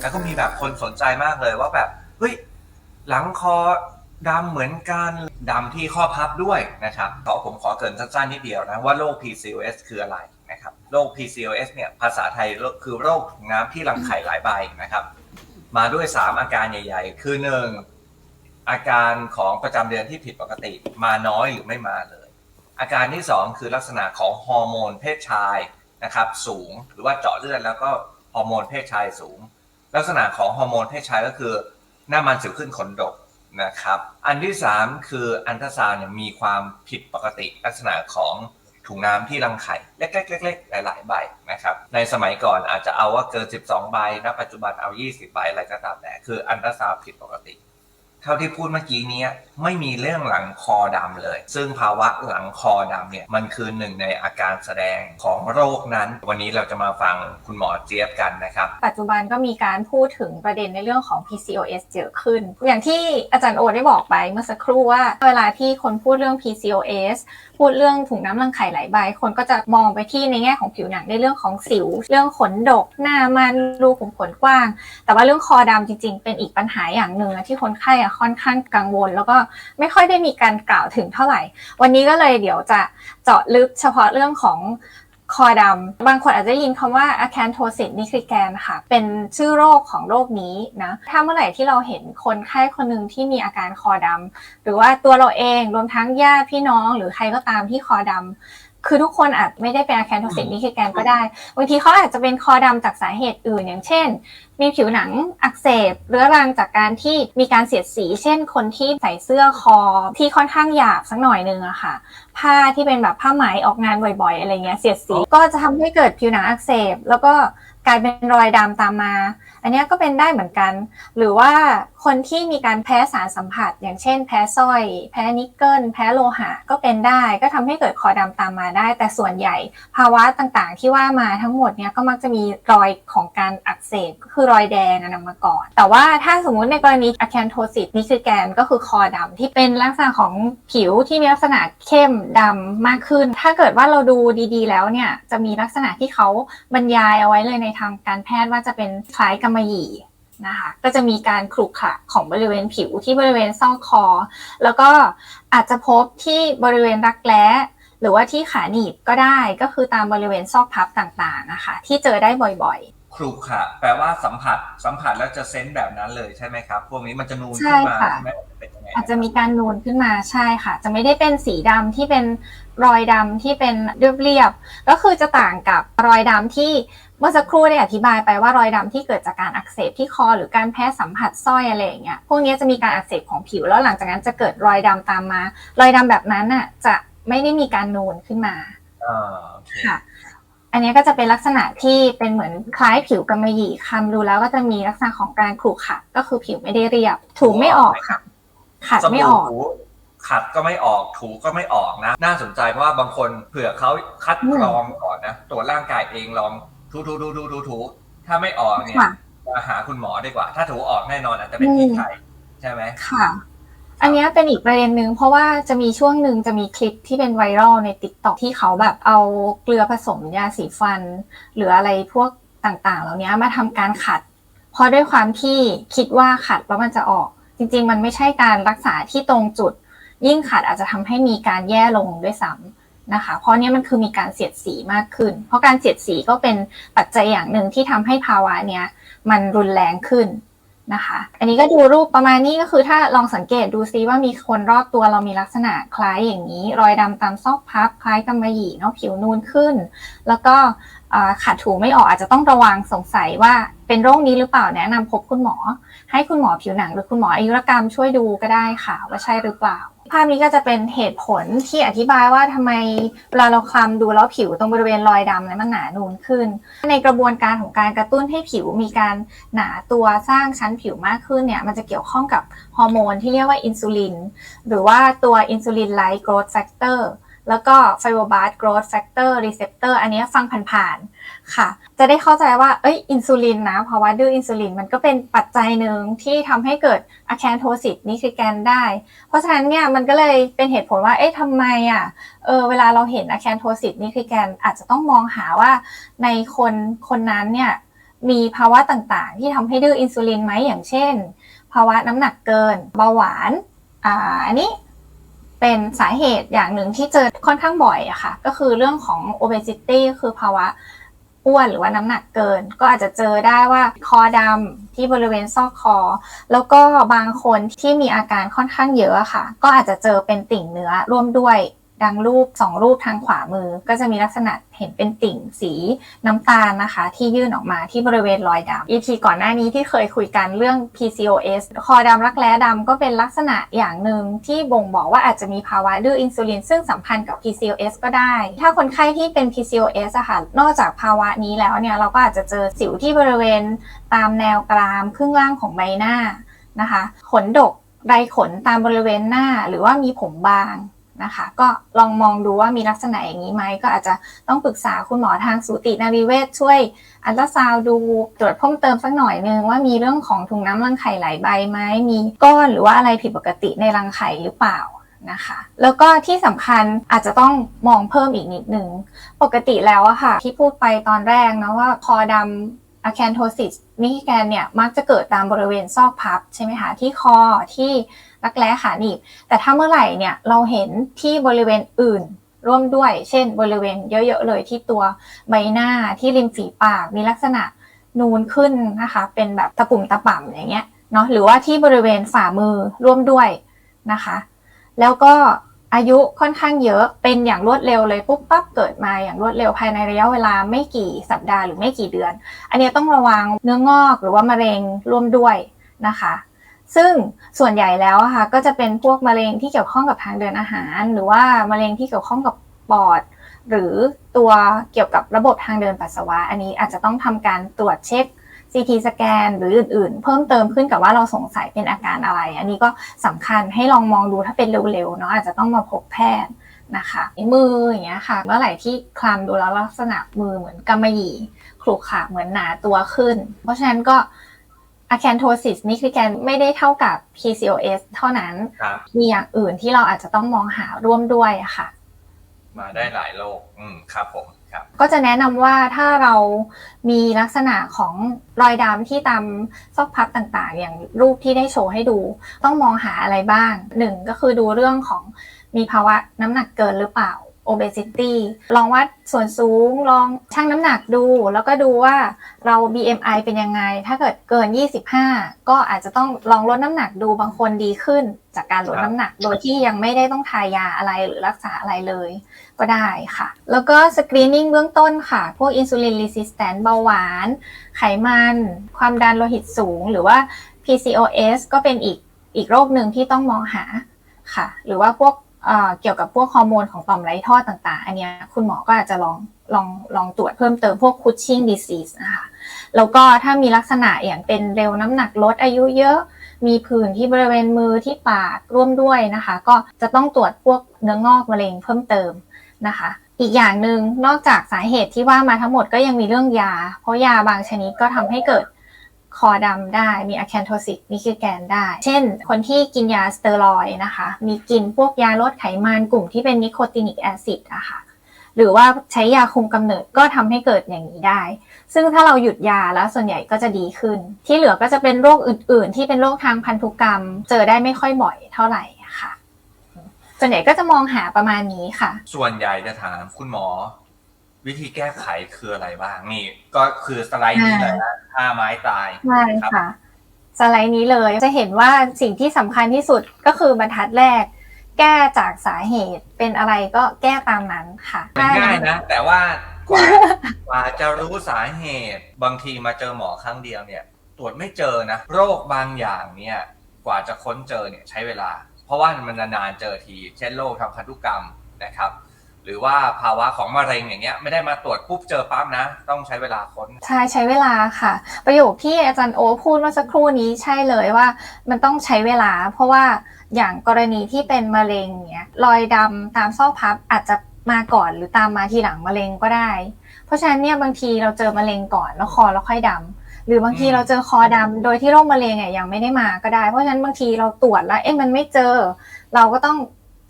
แล้วก็มีแบบคนสนใจมากเลยว่าแบบเฮ้ยหลังคอดำเหมือนกันดำที่ข้อพับด้วยนะครับขอผมขอเกินสั้นๆนิดเดียวนะว่าโรค PCOS คืออะไรนะครับโรค PCOS เนี่ยภาษาไทยคือโรคถุงน้ำที่รังไข่หลายใบนะครับ มาด้วย 3 อาการใหญ่ ๆ คือ 1. อาการของประจำเดือนที่ผิดปกติมาน้อยหรือไม่มาเลย อาการที่ 2 คือลักษณะของฮอร์โมนเพศชายนะครับสูงหรือว่าเจาะเลือดแล้วก็ฮอร์โมนเพศชายสูง ลักษณะของฮอร์โมนเพศชายก็คือ หน้ามันสิวขึ้นขนดกนะครับอันที่ 3 คืออันตราซาวน์มีความผิดปกติลักษณะของถุงน้ำที่รังไข่เล็กๆๆหลาย ๆ ใบนะครับในสมัยก่อนอาจจะเอาว่าเกิน 12 ใบณปัจจุบันเอา 20 ใบอะไรก็ตามแต่คืออันตราซาวน์ผิดปกติ เท่าที่พูดเมื่อกี้นี้ไม่มีเรื่องหลังคอดำเลย ซึ่งภาวะหลังคอดำเนี่ยมันคือหนึ่งในอาการแสดงของโรคนั้น วันนี้เราจะมาฟังคุณหมอเจี๊ยบกันนะครับ ปัจจุบันก็มีการพูดถึงประเด็นในเรื่องของ PCOS เยอะขึ้น อย่างที่อาจารย์โอได้บอกไปเมื่อสักครู่ว่า เวลาที่คนพูดเรื่อง PCOS พูดเรื่องถุงน้ำรังไข่หลายใบ คนก็จะมองไปที่ในแง่ของผิวหนังในเรื่องของสิว เรื่องขนดก หน้ามันรูขุมขนกว้าง แต่ว่าเรื่องคอดำจริง ๆ เป็นอีกปัญหาอย่างหนึ่งนะที่คนไข้อะค่อนข้างกังวล แล้วก็ไม่ค่อยได้มีการกล่าวถึงเท่าไหร่ วันนี้ก็เลยเดี๋ยวจะเจาะลึกเฉพาะเรื่องของคอดำ บางคนอาจจะยินคำว่า acanthosis nigricans ค่ะ เป็นชื่อโรคของโรคนี้นะ ถ้าเมื่อไหร่ที่เราเห็นคนไข้คนหนึ่งที่มีอาการคอดำ หรือว่าตัวเราเองรวมทั้งญาติพี่น้องหรือใครก็ตามที่คอดำ คือทุกคนอาจไม่ได้เป็น acanthosis nigricans ก็ได้บางทีเขาอาจจะเป็นคอดำจากสาเหตุอื่น อย่างเช่น มีผิวหนังอักเสบเรื้อรังจากการที่มีการเสียดสี เช่น คนที่ใส่เสื้อคอที่ค่อนข้างหยาบสักหน่อยนึงอะค่ะ ผ้าที่เป็นแบบผ้าไหมออกงานบ่อยๆ อะไรเงี้ยเสียดสีก็จะทำให้เกิดผิวหนังอักเสบ แล้วก็กลายเป็นรอยดำตามมาอันนี้ก็เป็นได้เหมือนกัน หรือว่าคนที่มีการแพ้สารสัมผัส อย่างเช่น แพ้สร้อย แพ้นิกเกิล แพ้โลหะก็เป็นได้ ก็ทำให้เกิดคอดำตามมาได้ แต่ส่วนใหญ่ ภาวะต่างๆ ที่ว่ามาทั้งหมดเนี้ยก็มักจะมีรอยของการอักเสบก็คือรอยแดงอะนำมาก่อน แต่ว่าถ้าสมมุติในกรณีอะแคนโทซิสนี่คือแกนก็คือคอดำที่เป็นลักษณะของผิวที่มีลักษณะเข้มดำมากขึ้น ถ้าเกิดว่าเราดูดีๆ แล้วเนี่ยจะมีลักษณะที่เขาบรรยายเอาไว้เลยในทางการแพทย์ว่าจะเป็นคล้ายกับำมะหยี่นะคะก็จะมีการขรุขระของบริเวณผิวที่บริเวณซอกคอ แล้วก็อาจจะพบที่บริเวณรักแร้หรือว่าที่ขาหนีบก็ได้ก็คือตามบริเวณซอกพับต่างๆนะคะ ที่เจอได้บ่อยครุขระแปลว่าสัมผัสสัมผัสแล้วจะเซนส์แบบนั้นเลยใช่ไหมครับ พวกนี้มันจะนูนใช่ขึ้นมาค่ะใช่ไหมเป็นยังไงๆ อาจจะมีการนูนขึ้นมาใช่ค่ะ จะไม่ได้เป็นสีดำที่เป็นรอยดำที่เป็นเรียบๆก็คือจะต่างกับรอยดำที่เมื่อสักครู่ได้อธิบายไปว่ารอยดำที่เกิดจากการอักเสบที่คอหรือการแพ้สัมผัสสร้อยอะไรอย่างเงี้ยพวกนี้จะมีการอักเสบของผิวแล้วหลังจากนั้นจะเกิดรอยดำตามมา รอยดำแบบนั้นน่ะจะไม่ได้มีการนูนขึ้นมาอ่าโอเคค่ะอันนี้ก็จะเป็นลักษณะที่เป็นเหมือนคล้ายผิวกำมะหยี่คำดูแล้วก็จะมีลักษณะของการขรุขระก็คือผิวไม่ได้เรียบ ถูไม่ออกค่ะ ขัดสไม่บู่ออกถูขัดก็ไม่ออกถูก็ไม่ออกนะ น่าสนใจเพราะว่าบางคนเผื่อเขาคัดกรองก่อนนะตรวจร่างกายเองลองถูถูถูถูถูถูถ้าไม่ออกเนี่ยค่ะมาหาคุณหมอดีกว่า ถ้าถูออกแน่นอนอาจจะเป็นที่ไข่ใช่ไหมค่ะ อันเนี้ยเป็นอีกประเด็นหนึ่งเพราะว่าจะมีช่วงหนึ่งจะมีคลิปที่เป็นไวรัลในติ๊กต็อกที่เขาแบบเอาเกลือผสมยาสีฟัน หรืออะไรพวกต่างๆ เหล่านี้มาทำการขัด เพราะด้วยความที่คิดว่าขัดแล้วมันจะออก จริงๆ มันไม่ใช่การรักษาที่ตรงจุด ยิ่งขัดอาจจะทำให้มีการแย่ลงด้วยซ้ำนะคะ เพราะนี้มันคือมีการเสียดสีมากขึ้น เพราะการเสียดสีก็เป็นปัจจัยอย่างหนึ่งที่ทำให้ภาวะเนี้ยมันรุนแรงขึ้นนะคะ อันนี้ก็ดูรูปประมาณนี้ก็คือถ้าลองสังเกตดูซิว่ามีคนรอบตัวเรามีลักษณะคล้ายอย่างนี้ รอยดำตามซอกพับ คล้ายกำมะหยี่เนาะผิวนูนขึ้น แล้วก็อ่าขัดถูไม่ออกอาจจะต้องระวังสงสัยว่า เป็นโรคนี้หรือเปล่าแนะนำพบคุณหมอ ให้คุณหมอผิวหนังหรือคุณหมออายุรกรรมช่วยดูก็ได้ค่ะ ว่าใช่หรือเปล่า ภาพนี้ก็จะเป็นเหตุผลที่อธิบายว่าทำไมเวลาเราคลำดูแล้วผิวตรงบริเวณรอยดำนั้นมันหนานูนขึ้น ในกระบวนการของการกระตุ้นให้ผิวมีการหนาตัวสร้างชั้นผิวมากขึ้นเนี่ยมันจะเกี่ยวข้องกับฮอร์โมนที่เรียกว่าอินซูลินหรือว่าตัวอินซูลินไลท์โกรทแฟกเตอร์ แล้วก็ fibroblast growth factor receptor อันนี้ฟังผ่านๆค่ะ จะได้เข้าใจว่าเอ้ยอินซูลินนะภาวะดื้ออินซูลินมันก็เป็นปัจจัยหนึ่งที่ทำให้เกิดอะแคนโทซิสนิคริแกนได้ เพราะฉะนั้นเนี่ยมันก็เลยเป็นเหตุผลว่าเอ๊ะทำไมอะเออเวลาเราเห็นอะแคนโทซิสนิคริแกนอาจจะต้องมองหาว่าในคนคนนั้นเนี่ยมีภาวะต่างๆ ที่ทำให้ดื้ออินซูลินไหมอย่างเช่น ภาวะน้ำหนักเกิน เบาหวาน อ่า อันนี้ เป็นสาเหตุอย่างหนึ่งที่เจอค่อนข้างบ่อยอะค่ะ ก็คือเรื่องของ obesity คือภาวะอ้วนหรือว่าน้ำหนักเกิน ก็อาจจะเจอได้ว่าคอดำที่บริเวณซอกคอ แล้วก็บางคนที่มีอาการค่อนข้างเยอะค่ะ ก็อาจจะเจอเป็นติ่งเนื้อร่วมด้วย ดังรูปสองรูปทางขวามือ ก็จะมีลักษณะเห็นเป็นติ่งสีน้ำตาลนะคะ ที่ยื่นออกมาที่บริเวณรอยดำ EP ก่อนหน้านี้ที่เคยคุยกันเรื่อง PCOS คอดำรักแร้ดำก็เป็นลักษณะอย่างหนึ่งที่บ่งบอกว่าอาจจะมีภาวะดื้ออินซูลิน ซึ่งสัมพันธ์กับ PCOS ก็ได้ ถ้าคนไข้ที่เป็น PCOS อะค่ะ นอกจากภาวะนี้แล้วเนี่ยเราก็อาจจะเจอสิวที่บริเวณตามแนวกรามครึ่งล่างของใบหน้านะคะ ขนดกไรขนตามบริเวณหน้าหรือว่ามีผมบาง นะคะ ก็ลองมองดูว่ามีลักษณะอย่างนี้ไหมก็อาจจะต้องปรึกษาคุณหมอทางสูตินารีเวชช่วยอัลตราซาวดูตรวจเพิ่มเติมสักหน่อยนึงว่ามีเรื่องของถุงน้ำรังไข่ไหลใบไหมมีก้อนหรือว่าอะไรผิดปกติในรังไข่หรือเปล่านะคะแล้วก็ที่สำคัญอาจจะต้องมองเพิ่มอีกนิดนึง ปกติแล้วอะค่ะ ที่พูดไปตอนแรกนะว่าคอดำอะแคนโทซิสนิแกนเนี่ยมักจะเกิดตามบริเวณซอกพับใช่ไหมคะที่คอที่ รักแร้ขาหนีบแต่ถ้าเมื่อไหร่เนี่ยเราเห็นที่บริเวณอื่นร่วมด้วย เช่น บริเวณเยอะๆเลยที่ตัวใบหน้าที่ริมฝีปากมีลักษณะนูนขึ้นนะคะ เป็นแบบตะปุ่มตะป่ำอย่างเงี้ยเนาะหรือว่าที่บริเวณฝ่ามือร่วมด้วยนะคะ แล้วก็อายุค่อนข้างเยอะเป็นอย่างรวดเร็วเลยปุ๊บปั๊บเกิดมาอย่างรวดเร็วภายในระยะเวลาไม่กี่สัปดาห์หรือไม่กี่เดือน อันนี้ต้องระวังเนื้องอกหรือว่ามะเร็งร่วมด้วยนะคะ ซึ่งส่วนใหญ่แล้วอะค่ะก็จะเป็นพวกมะเร็งที่เกี่ยวข้องกับทางเดินอาหาร หรือว่ามะเร็งที่เกี่ยวข้องกับปอด หรือตัวเกี่ยวกับระบบทางเดินปัสสาวะ อันนี้อาจจะต้องทำการตรวจเช็ค CT สแกนหรืออื่นๆ เพิ่มเติมขึ้นกับว่าเราสงสัยเป็นอาการอะไร อันนี้ก็สำคัญให้ลองมองดูถ้าเป็นเร็วๆเนาะอาจจะต้องมาพบแพทย์นะคะมืออย่างเงี้ยค่ะ เมื่อไหร่ที่คลำดูแล้วลักษณะมือเหมือนกำมะหยี่ขรุขระเหมือนหนาตัวขึ้น เพราะฉะนั้นก็ อะแคนโทซิสนี่คือแกนไม่ได้เท่ากับ PCOS เท่านั้น ครับ มีอย่างอื่นที่เราอาจจะต้องมองหาร่วมด้วยอะค่ะ มาได้หลายโรคอืมครับผมครับ ก็จะแนะนำว่าถ้าเรามีลักษณะของรอยดำที่ตามซอกพับต่างๆ อย่างรูปที่ได้โชว์ให้ดู ต้องมองหาอะไรบ้างหนึ่งก็คือดูเรื่องของมีภาวะน้ำหนักเกินหรือเปล่า obesity ลองวัดส่วนสูง ลองชั่งน้ำหนักดู แล้วก็ดูว่าเรา BMI เป็นยังไง ถ้าเกิดเกิน 25 ก็อาจจะต้องลองลดน้ำหนักดู บางคนดีขึ้นจากการลดน้ำหนัก โดยที่ยังไม่ได้ต้องทายาอะไรหรือรักษาอะไรเลย ก็ได้ค่ะ แล้วก็สกรีนิ่งเบื้องต้นค่ะ พวกอินซูลินรีสิสแตนเบาหวาน ไขมัน ความดันโลหิตสูง หรือว่า PCOS ก็เป็นอีกอีกโรคหนึ่งที่ต้องมองหาค่ะ หรือว่าพวก เกี่ยวกับพวกฮอร์โมนของต่อมไร้ท่อต่างๆ อันนี้คุณหมอก็อาจจะลองลองลองตรวจเพิ่มเติมพวก Cushing disease นะคะแล้วก็ถ้ามีลักษณะอย่างเป็นเร็วน้ำหนักลดอายุเยอะ มีผื่นที่บริเวณมือที่ปากร่วมด้วยนะคะ ก็จะต้องตรวจพวกเนื้องอกมะเร็งเพิ่มเติมนะคะ อีกอย่างหนึ่งนอกจากสาเหตุที่ว่ามาทั้งหมดก็ยังมีเรื่องยา เพราะยาบางชนิดก็ทำให้เกิด คอดำได้ มีอะแคนโทซิสนิคิแกนได้ เช่น คนที่กินยาสเตียรอยด์นะคะ มีกินพวกยาลดไขมันกลุ่มที่เป็นนิโคตินิกแอซิดอะค่ะ หรือว่าใช้ยาคุมกำเนิดก็ทำให้เกิดอย่างนี้ได้ ซึ่งถ้าเราหยุดยาแล้วส่วนใหญ่ก็จะดีขึ้น ที่เหลือก็จะเป็นโรคอื่น ๆ ที่เป็นโรคทางพันธุกรรม เจอได้ไม่ค่อยบ่อยเท่าไหร่ค่ะ ส่วนใหญ่ก็จะมองหาประมาณนี้ค่ะ ส่วนใหญ่จะถามคุณหมอ วิธีแก้ไขคืออะไรบ้าง นี่ ก็คือสไลด์นี้เลยนะห้าไม้ตายใช่ค่ะ สไลด์นี้เลยจะเห็นว่าสิ่งที่สำคัญที่สุดก็คือบรรทัดแรก แก้จากสาเหตุเป็นอะไรก็แก้ตามนั้นค่ะมันง่ายนะ แต่ว่ากว่ากว่าจะรู้สาเหตุบางทีมาเจอหมอครั้งเดียวเนี่ย ตรวจไม่เจอนะ โรคบางอย่างเนี่ยกว่าจะค้นเจอเนี่ยใช้เวลา เพราะว่ามันนานๆเจอที เช่นโรคทางพันธุกรรมนะครับ หรือว่าภาวะของมะเร็งอย่างเงี้ยไม่ได้มาตรวจปุ๊บเจอปั๊บนะ ต้องใช้เวลาค้น ใช่ใช้เวลาค่ะ ประโยคที่อาจารย์โอพูดเมื่อสักครู่นี้ใช่เลยว่ามันต้องใช้เวลา เพราะว่าอย่างกรณีที่เป็นมะเร็งเนี้ยรอยดำตามซอกพับอาจจะมาก่อนหรือตามมาทีหลังมะเร็งก็ได้ เพราะฉะนั้นเนี่ยบางทีเราเจอมะเร็งก่อนแล้วคอเราค่อยดำหรือบางทีเราเจอคอดำโดยที่โรคมะเร็งเนี่ยยังไม่ได้มาก็ได้ เพราะฉะนั้นบางทีเราตรวจแล้วเอ๊ะมันไม่เจอ เราก็ต้อง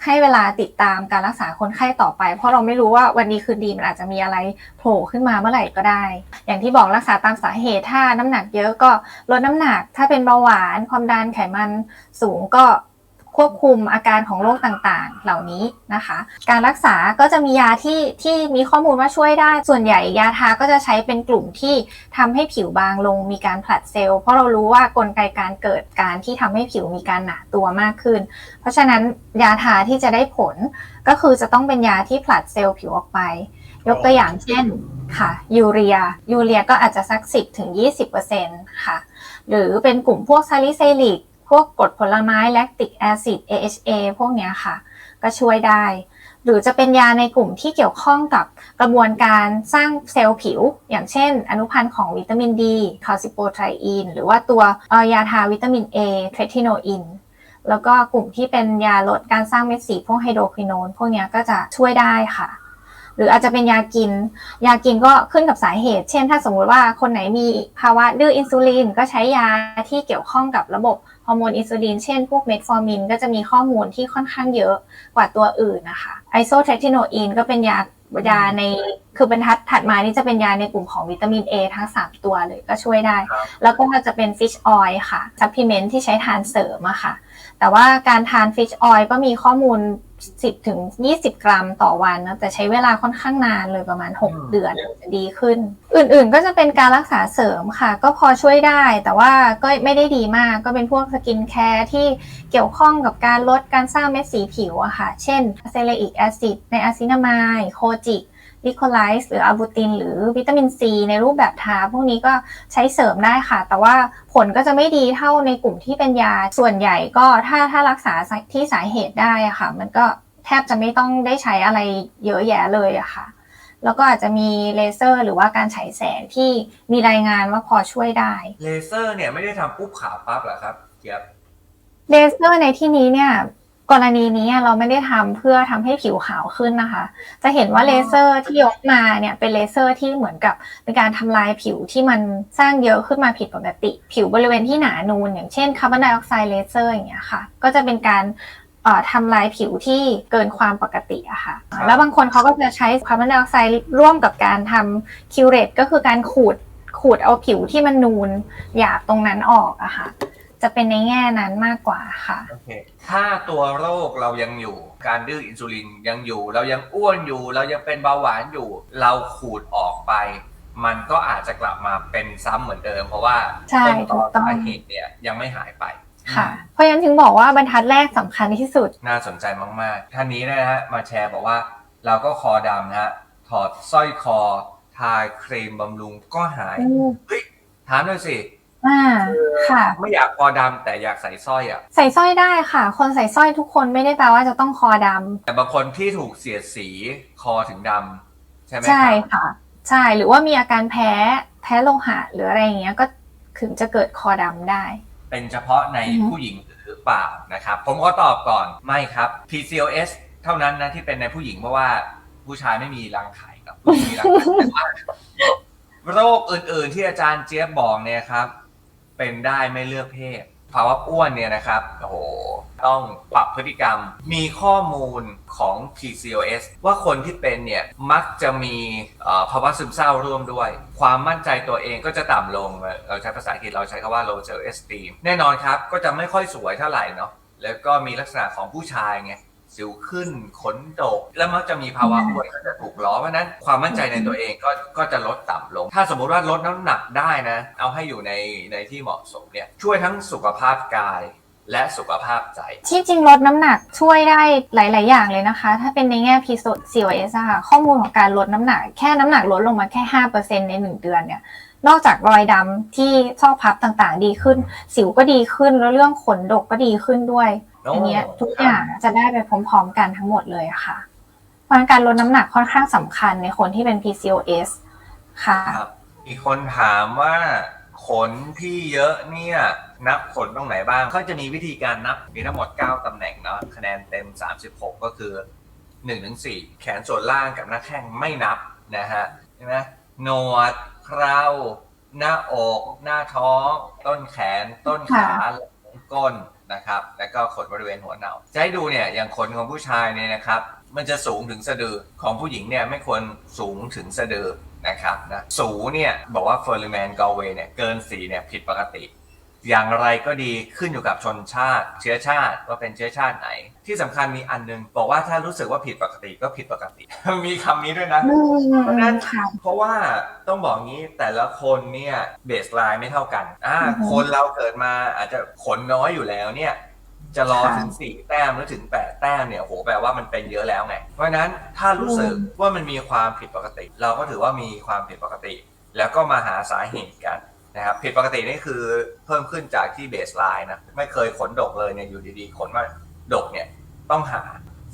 ให้เวลาติดตามการรักษาคนไข้ต่อไป เพราะเราไม่รู้ว่าวันนี้คืนดีมันอาจจะมีอะไรโผล่ขึ้นมาเมื่อไหร่ก็ได้ อย่างที่บอกรักษาตามสาเหตุถ้าน้ำหนักเยอะก็ลดน้ำหนัก ถ้าเป็นเบาหวาน ความดันไขมันสูงก็ ควบคุมอาการของโรคต่างๆ เหล่านี้นะคะ การรักษาก็จะมียาที่ที่มีข้อมูลว่าช่วยได้ ส่วนใหญ่ยาทาก็จะใช้เป็นกลุ่มที่ทำให้ผิวบางลง มีการผลัดเซลล์ เพราะเรารู้ว่ากลไกการเกิดการที่ทำให้ผิวมีการหนาตัวมากขึ้น เพราะฉะนั้นยาทาที่จะได้ผลก็คือจะต้องเป็นยาที่ผลัดเซลล์ผิวออกไป ยกตัวอย่างเช่นค่ะยูเรียยูเรียก็อาจจะสัก 10ถึง20%ค่ะ หรือเป็นกลุ่มพวกซาลิไซลิก พวกกรดผลไม้แลคติกแอซิด AHA พวกเนี้ยค่ะ ก็ช่วยได้ หรือจะเป็นยาในกลุ่มที่เกี่ยวข้องกับกระบวนการสร้างเซลล์ผิว อย่างเช่น อนุพันธ์ของวิตามินดีคาลซิโปไทรอีน หรือว่าตัวยาทาวิตามิน A เทรทิโนอินแล้วก็กลุ่มที่เป็นยาลดการสร้างเม็ดสีพวกไฮโดรควิโนนพวกนี้ก็จะช่วยได้ค่ะ หรืออาจจะเป็นยากิน ยากินก็ขึ้นกับสาเหตุ เช่น ถ้าสมมุติว่าคนไหนมีภาวะดื้ออินซูลินก็ใช้ยาที่เกี่ยวข้องกับระบบ อร์โมนอินซูลินเช่นพวกเมทฟอร์มินก็จะมีข้อมูลที่ค่อนข้างเยอะกว่าตัวอื่นนะคะไอโซเทรทิโนอินก็เป็นยายาในคือบรรทัดถัดมานี่จะเป็นยาในกลุ่มของวิตามิน A ทั้ง 3 ตัวเลยก็ช่วยได้ครับแล้วก็จะเป็นฟิชออยล์ค่ะซัพพลีเมนที่ใช้ทานเสริมอะค่ะ แต่ว่าการทานฟิชออยล์ก็มีข้อมูล 10ถึง20 กรัมต่อวันนะแต่ใช้เวลาค่อนข้างนานเลยประมาณอืม6เดือนจะดีขึ้น อื่นๆก็จะเป็นการรักษาเสริมค่ะ ก็พอช่วยได้ แต่ว่าก็ไม่ได้ดีมากก็เป็นพวกสกินแคร์ที่เกี่ยวข้องกับการลดการสร้างเม็ดสีผิวอะค่ะ เช่นเซเลอิกแอซิดในอะซินามายโคจิก ลิโคไลซ์หรืออะบูติน หรือวิตามินซีในรูปแบบทา พวกนี้ก็ใช้เสริมได้ค่ะ แต่ว่าผลก็จะไม่ดีเท่าในกลุ่มที่เป็นยาส่วนใหญ่ก็ถ้าถ้ารักษาที่สาเหตุได้อะค่ะ มันก็แทบจะไม่ต้องได้ใช้อะไรเยอะแยะเลยอะค่ะ แล้วก็อาจจะมีเลเซอร์ หรือว่าการฉายแสงที่มีรายงานว่าพอช่วยได้เลเซอร์เนี่ยไม่ได้ทำปุ๊บขาวปั๊บเหรอครับเจี๊ยบเลเซอร์ในที่นี้เนี่ย กรณีนี้เราไม่ได้ทำเพื่อทำให้ผิวขาวขึ้นนะคะ จะเห็นว่าอ๋อเลเซอร์ที่ยกมาเนี่ยเป็นเลเซอร์ที่เหมือนกับเป็นการทำลายผิวที่มันสร้างเยอะขึ้นมาผิดปกติ ผิวบริเวณที่หนานูนอย่างเช่นคาร์บอนไดออกไซด์เลเซอร์อย่างเงี้ยค่ะ ก็จะเป็นการเอ่อทำลายผิวที่เกินความปกติอะค่ะ แล้วบางคนเขาก็จะใช้คาร์บอนไดออกไซด์ร่วมกับการทำคิวเรตก็คือการขูดขูดเอาผิวที่มันนูนหยาบตรงนั้นออกอะค่ะ จะเป็นในแง่นั้นมากกว่าค่ะ โอเคถ้าตัวโรคเรายังอยู่ การดื้ออินซูลินยังอยู่ เรายังอ้วนอยู่ เรายังเป็นเบาหวานอยู่ เราขูดออกไป มันก็อาจจะกลับมาเป็นซ้ำเหมือนเดิม เพราะว่าใช่ต้นตถูอกต้องสาเหตุเนี่ยยังไม่หายไป ค่ะ เพราะฉะนั้นถึงบอกว่าบรรทัดแรกสำคัญที่สุด น่าสนใจมาก ๆ ท่านนี้นะฮะ มาแชร์บอกว่า เราก็คอดำนะฮะ ถอดสร้อยคอ ทาครีมบำรุงก็หาย เฮ้ย ถามหน่อยสิ อ่าค่ะ ไม่อยากคอดำแต่อยากใส่สร้อยอะ ใส่สร้อยได้ค่ะ คนใส่สร้อยทุกคนไม่ได้แปลว่าจะต้องคอดแต่บางคนที่ถูกเสียดสีคอถึงดำใช่ไหมำคใช่รับค่ะ ใช่หรือว่ามีอาการแพ้แพ้โลหะหรืออะไรอย่างเงี้ยก็ถึงจะเกิดคอดำได้ เป็นเฉพาะในอือฮึ ผู้หญิงหรือเปล่านะครับ ผมก็ตอบก่อนไม่ครับ PCOS เท่านั้นนะที่เป็นในผู้หญิงเพราะว่าผู้ชายไม่มีรังไข่กับผู้หญิงมีรังไข่แต่ว่าโรคอื่นๆที่อาจารย์เจี๊ยบบอกเนี่ยครับ เป็นได้ไม่เลือกเพศภาวะอ้วนเนี่ยนะครับโอ้โหต้องปรับพฤติกรรม มีข้อมูลของ PCOS ว่าคนที่เป็นเนี่ยมักจะมีภาวะซึมเศร้าร่วมด้วย ความมั่นใจตัวเองก็จะต่ำลง เราใช้ภาษาอังกฤษเราใช้คำว่า low self esteem แน่นอนครับ ก็จะไม่ค่อยสวยเท่าไหร่เนาะแล้วก็มีลักษณะของผู้ชายไง สิวขึ้นขนดก แล้วมักจะมีภาวะอ้วนก็จะถูกล้อเพราะฉะนั้นความมั่นใจในตัวเองก็ก็จะลดต่ำลง ถ้าสมมุติว่าลดน้ำหนักได้นะ เอาให้อยู่ในในที่เหมาะสมเนี่ยช่วยทั้งสุขภาพกายและสุขภาพใจ ที่จริงลดน้ำหนักช่วยได้หลาย ๆ อย่างเลยนะคะ ถ้าเป็นในแง่ PCOS อะค่ะข้อมูลของการลดน้ำหนัก แค่น้ำหนักลดลงมาแค่ 5%ใน 1 เดือนเนี่ยนอกจากรอยดำที่ซอกพับต่างๆ ดีขึ้น สิวก็ดีขึ้นแล้วเรื่องขนดกก็ดีขึ้นด้วยโอ้อันเนี้ยทุกอย่างจะได้ไปพร้อมๆกันทั้งหมดเลยอะค่ะเพราะฉะนั้นการลดน้ำหนักค่อนข้างสำคัญในคนที่เป็น PCOS ค่ะครับมีคนถามว่าขนที่เยอะเนี่ยนับขนตรงไหนบ้างเขาจะมีวิธีการนับมีทั้งหมด 9 ตำแหน่งเนาะคะแนนเต็ม 36 ก็คือ1ถึง4แขนส่วนล่างกับหน้าแข้งไม่นับนะฮะใช่ไหมหนวดเคราหน้าอก หน้าท้อง ต้นแขน ต้นขาหลัง ก้นนะครับ แล้วก็ขนบริเวณหัวเนาจะให้ดูเนี่ยอย่างขนของผู้ชายเนี่ยนะครับ มันจะสูงถึงสะดือของผู้หญิงเนี่ยไม่ควรสูงถึงสะดือนะครับนะสูงเนี่ยบอกว่าเฟอร์ลิแมนกอลเวเนี่ยเกินสีเนี่ยผิดปกติ อย่างไรก็ดีขึ้นอยู่กับชนชาติ เชื้อชาติว่าเป็นเชื้อชาติไหน ที่สำคัญมีอันหนึง บอกว่าถ้ารู้สึกว่าผิดปกติก็ผิดปกติ มีคำนี้ด้วยนะอืมเพราะฉะนั้นค่ะเพราะว่าต้องบอกงี้แต่ละคนเนี่ยเบสไลน์ไม่เท่ากันอ่าอือฮึคนเราเกิดมาอาจจะขนน้อยอยู่แล้วเนี่ยจะรอค่ะถึงสี่แต้มหรือถึงแปดแต้มเนี่ยโหแปลว่ามันเป็นเยอะแล้วไงเพราะฉะนั้นถ้ารู้สึกอืมว่ามันมีความผิดปกติ เราก็ถือว่ามีความผิดปกติ แล้วก็มาหาสาเหตุกัน นะครับผิดปกตินี่คือเพิ่มขึ้นจากที่เบสไลน์นะไม่เคยขนดกเลยเนี่ยอยู่ดีๆขนมาดกเนี่ยต้องหา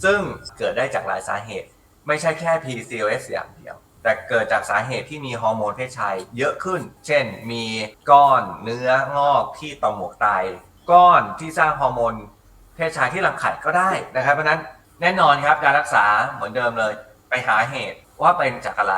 ซึ่งเกิดได้จากหลายสาเหตุ ไม่ใช่แค่ PCOS อย่างเดียว แต่เกิดจากสาเหตุที่มีฮอร์โมนเพศชายเยอะขึ้น เช่น มีก้อนเนื้องอกที่ต่อมหมวกไตก้อนที่สร้างฮอร์โมนเพศชายที่รังไข่ก็ได้นะครับเพราะฉะนั้นแน่นอนครับการรักษาเหมือนเดิมเลย ไปหาเหตุ ว่าเป็นจากอะไร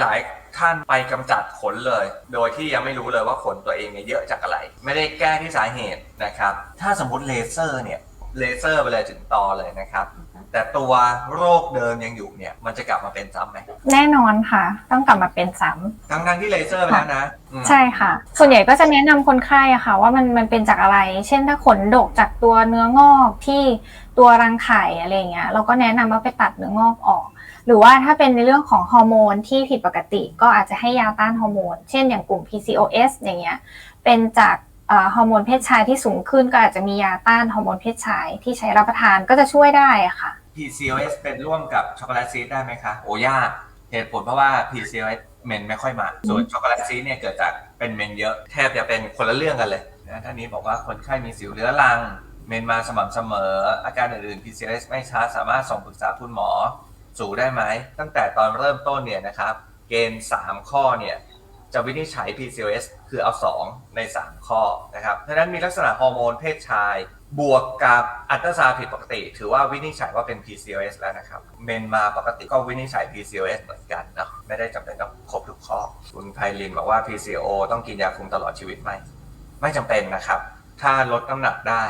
หลาย ๆ ท่านไปกำจัดขนเลย โดยที่ยังไม่รู้เลยว่าขนตัวเองเนี่ยเยอะจากอะไร ไม่ได้แก้ที่สาเหตุนะครับ ถ้าสมมติเลเซอร์เนี่ยเลเซอร์ไปเลยถึงตอเลยนะครับ แต่ตัวโรคเดิมยังอยู่เนี่ย มันจะกลับมาเป็นซ้ำไหมแน่นอนค่ะ ต้องกลับมาเป็นซ้ำทั้งทั้งๆที่เลเซอร์ไปแล้วนะอืมใช่ค่ะ ส่วนใหญ่ก็จะแนะนำคนไข้อะค่ะ ว่ามันมันเป็นจากอะไร เช่นถ้าขนดกจากตัวเนื้องอกที่ตัวรังไข่อะไรอย่างเงี้ยเราก็แนะนำว่าไปตัดเนื้องอกออก หรือว่าถ้าเป็นในเรื่องของฮอร์โมนที่ผิดปกติ ก็อาจจะให้ยาต้านฮอร์โมน เช่นอย่างกลุ่ม PCOS อย่างเงี้ย เป็นจากเอ่อฮอร์โมนเพศชายที่สูงขึ้นก็อาจจะมียาต้านฮอร์โมนเพศชายที่ใช้รับประทานก็จะช่วยได้อะค่ะ PCOS เป็นร่วมกับช็อกโกแลตซีดได้ไหมคะ โอ้ยากเหตุผลเพราะว่า PCOS เมนไม่ค่อยมา ส่วนช็อกโกแลตซีดเนี่ยเกิดจากเป็นเมนเยอะแทบจะเป็นคนละเรื่องกันเลยนะท่านนี้บอกว่าคนไข้มีสิวเรื้อรัง เมนมาสม่ำเสมอ อาการอื่นๆ PCOS ไม่ช้าสามารถส่งปรึกษาคุณหมอ สู่ได้ไหม ตั้งแต่ตอนเริ่มต้นเนี่ยนะครับ เกณฑ์ 3 ข้อเนี่ยจะวินิจฉัย PCOS คือเอา 2 ใน 3 ข้อนะครับเพราะนั้นมีลักษณะฮอร์โมนเพศชาย บวกกับอัลตราซาผิดปกติ ถือว่าวินิจฉัยว่าเป็น PCOS แล้วนะครับ เมนมาปกติก็วินิจฉัย PCOS เหมือนกันเนาะไม่ได้จำเป็นต้องครบทุกข้อ คุณไพลินบอกว่า PCO ต้องกินยาคุมตลอดชีวิตไหมไม่จำเป็นนะครับ ถ้าลดน้ำหนักได้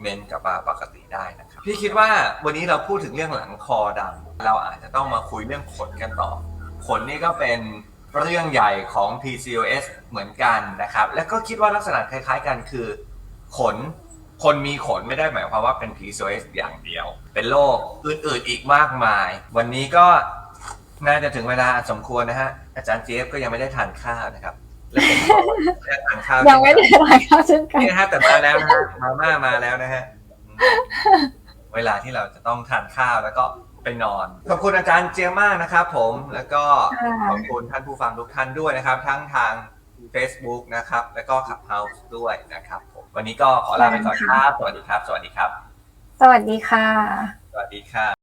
เมนกลับมาปกติได้นะครับ พี่คิดว่าวันนี้เราพูดถึงเรื่องหลังคอดำ เราอาจจะต้องมาคุยเรื่องขนกันต่อ ขนนี่ก็เป็นเรื่องใหญ่ของ PCOS เหมือนกันนะครับ และก็คิดว่าลักษณะคล้ายๆกันคือ ขน คนมีขนไม่ได้หมายความว่าเป็น PCOS อย่างเดียว เป็นโรคอื่นๆอีกมากมาย วันนี้ก็น่าจะถึงเวลาอันสมควรนะฮะ อาจารย์เจฟก็ยังไม่ได้ทานข้าวนะครับและผมก็ไม่ได้ทานข้าวยังไม่ได้ทานข้าวเช่นกันนี่นะฮะแต่มาแล้วนะฮะมาม่ามาแล้วนะฮะอืมเวลาที่เราจะต้องทานข้าวแล้วก็ ไปนอน ขอบคุณอาจารย์เจียมากนะครับผมแล้วก็ค่ะขอบคุณท่านผู้ฟังทุกท่านด้วยนะครับ ทั้งทาง Facebook นะครับ แล้วก็ Clubhouse ด้วยนะครับผมวันนี้ก็ขอลาไปก่อนครับ สวัสดีครับ สวัสดีครับ สวัสดีค่ะ สวัสดีครับ